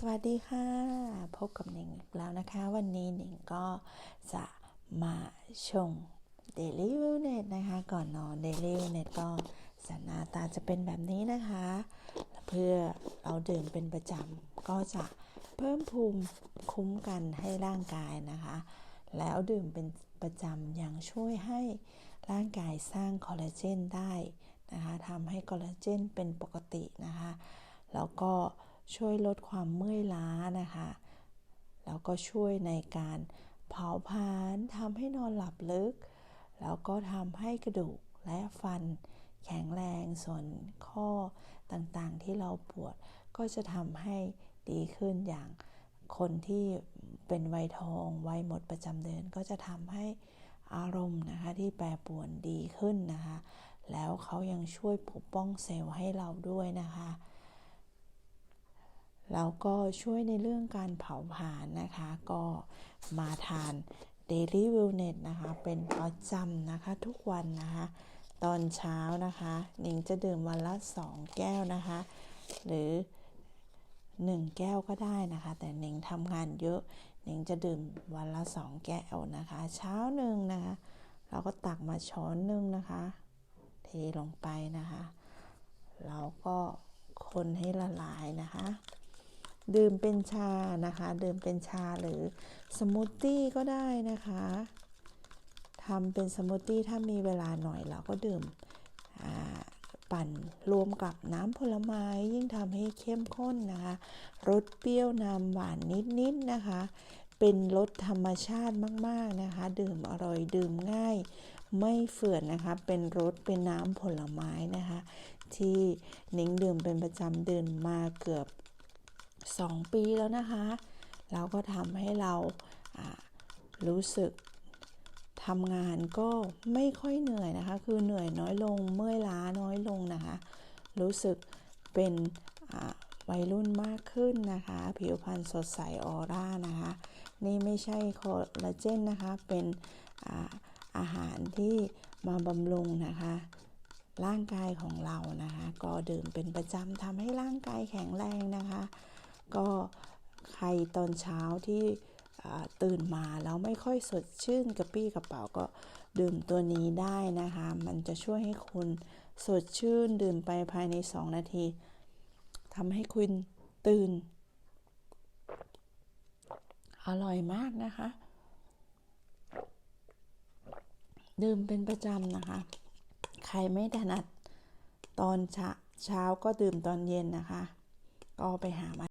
สวัสดีค่ะ พบกับหนิงอีกแล้วนะคะ วันนี้หนิงก็จะมาชง Daily w e l n e s s นะคะ ก่อนนอน Daily w e l n e s s ก็สันาตาจะเป็นแบบนี้นะคะ เพื่อเราดื่มเป็นประจำก็จะเพิ่มภูมิคุ้มกันให้ร่างกายนะคะ แล้วดื่มเป็นประจำยังช่วยให้ร่างกายสร้างคอลลาเจนได้นะคะทำให้คอลลาเจนเป็นปกตินะคะ แล้วก็ ช่วยลดความเมื่อยล้านะคะ แล้วก็ช่วยในการเผาผลาญทำให้นอนหลับลึก แล้วก็ทำให้กระดูกและฟันแข็งแรงส่วนข้อต่างๆที่เราปวดก็จะทำให้ดีขึ้นอย่างคนที่เป็นวัยทองวัยหมดประจำเดือนก็จะทำให้อารมณ์นะคะที่แปรปรวนดีขึ้นนะคะ แล้วเขายังช่วยปกป้องเซลล์ให้เราด้วยนะคะ แล้วก็ช่วยในเรื่องการเผาผลาญนะคะ ก็มาทาน Daily Wellness นะคะ เป็นประจำนะคะทุกวันนะคะ ตอนเช้านะคะหนิงจะดื่มวันละ 2 แก้วนะคะ หรือ 1 แก้วก็ได้นะคะ แต่หนิงทำงานเยอะหนิงจะดื่มวันละ 2 แก้วนะคะ เช้าหนึ่งนะคะ เราก็ตักมาช้อนหนึ่งนะคะ เทลงไปนะคะเราก็คนให้ละลายนะคะ ดื่มเป็นชานะคะ ดื่มเป็นชาหรือสมูทตี้ก็ได้นะคะทำเป็นสมูทตี้ถ้ามีเวลาหน่อยเราก็ดื่มปั่นรวมกับน้ำผลไม้ยิ่งทำให้เข้มข้นนะคะ รสเปรี้ยวนำหวานนิดๆนนะคะ เป็นรสธรรมชาติมากๆนะคะ ดื่มอร่อยดื่มง่าย ไม่เฝื่อนนะคะ เป็นรสเป็นน้ำผลไม้นะคะ ที่นิ้งดื่มเป็นประจำดื่มมาเกือบ 2 ปีแล้วนะคะ เราก็ทำให้เรารู้สึกทำงานก็ไม่ค่อยเหนื่อยนะคะ คือเหนื่อยน้อยลงเมื่อยล้าน้อยลงนะคะ รู้สึกเป็นวัยรุ่นมากขึ้นนะคะ ผิวพรรณสดใสออร่านะคะ นี่ไม่ใช่คอลลาเจนนะคะ เป็นอาอาหารที่มาบำรุงนะคะ ร่างกายของเรานะคะ ก็ดื่มเป็นประจำทำให้ร่างกายแข็งแรงนะคะ ก็ใครตอนเช้าที่ตื่นมาแล้วไม่ค่อยสดชื่นกระปี้กระเป๋าก็ดื่มตัวนี้ได้นะคะ มันจะช่วยให้คุณสดชื่นดื่มไปภายใน 2 นาทีทำให้คุณตื่น อร่อยมากนะคะ ดื่มเป็นประจำนะคะ ใครไม่ถนัดตอนเช้าก็ดื่มตอนเย็นนะคะ ก็ไปหามา